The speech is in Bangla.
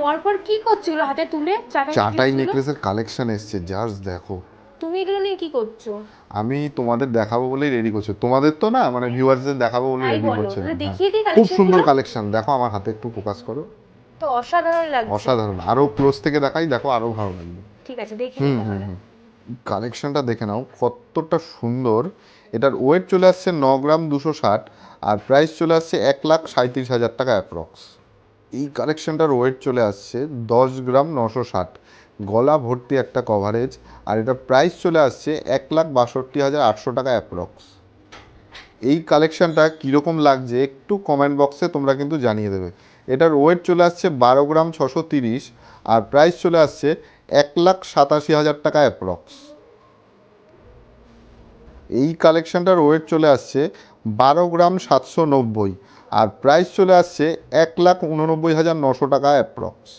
পরপর কি করছিল হাতে তুলে? চাটাই চাটাই নেকলেসের কালেকশন এসছে জাস্ট দেখো। তুমি এগুলো নিয়ে কি করছ? আমি তোমাদের দেখাবো বলেই রেডি করছি। তোমাদের তো না মানে ভিউয়ার্সদের দেখাবো বলে রেডি করছি খুব সুন্দর কালেকশন দেখো আমার হাতে একটু ফোকাস করো। তো অসাধারণ লাগছে। অসাধারণ। আরও ক্লোজ থেকে দেখাই দেখো আরও ভালো লাগবে। ঠিক আছে দেখি হুম হুম হুম। কালেকশনটা দেখে নাও কতটা সুন্দর। এটার ওয়েট চলে আসছে ন গ্রাম দুশো ষাট আর প্রাইস চলে আসছে এক লাখ সাঁত্রিশ হাজার টাকা অ্যাপ্রক্স এই কালেকশনটার ওয়েট চলে আসছে দশ গ্রাম নশো ষাট। গলা ভর্তি একটা কভারেজ আর এটা প্রাইস চলে আসছে এক লাখ বাষট্টি হাজার আটশো টাকা অ্যাপ্রক্স এই কালেকশানটা কীরকম লাগছে একটু কমেন্ট বক্সে তোমরা কিন্তু জানিয়ে দেবে। এটার ওয়েট চলে আসছে বারো গ্রাম ছশো তিরিশ আর প্রাইস চলে আসছে এক লাখ সাতাশি হাজার টাকা অ্যাপ্রক্স এই কালেকশানটার ওয়েট চলে আসছে বারো গ্রাম সাতশো নব্বই আর প্রাইস চলে আসছে এক লাখ উননব্বই হাজার নশো টাকা অ্যাপ্রক্স